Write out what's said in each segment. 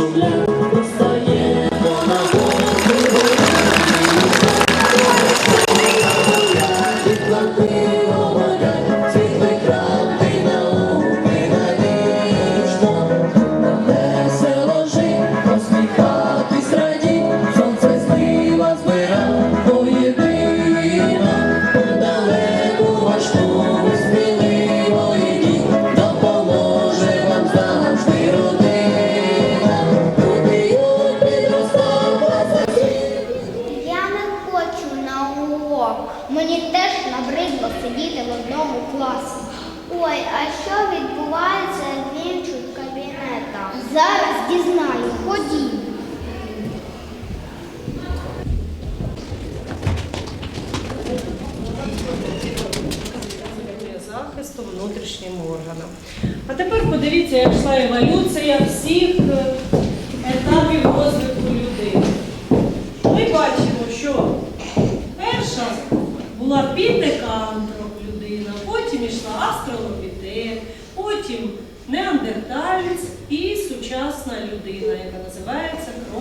so low. Сидіти в одному класі. Ой, а що відбувається в інших кабінетах? Зараз дізнаю, ходім. захисту внутрішнім органам. А тепер подивіться, як йшла еволюція всіх е, етапів розвитку людини. Ми бачимо, що перша була піднекантроп людина, потім йшла астролопітек, потім неандерталець і сучасна людина, яка називається кромагіонець.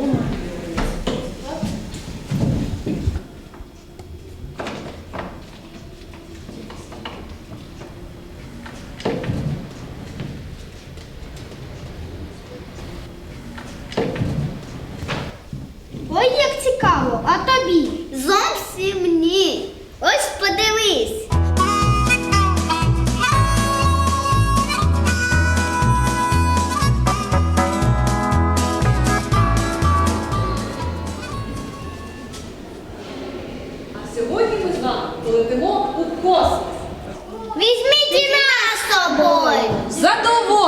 Zadovo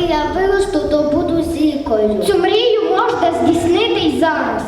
Я виросту, то буду зіркою. Цю мрію можна здійснити й зараз.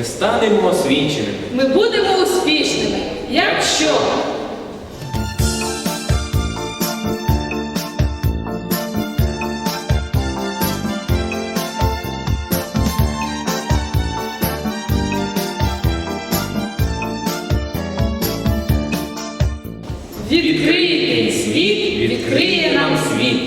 Ми станемо освіченими. Ми будемо успішними, якщо відкритий світ відкриє нам світ.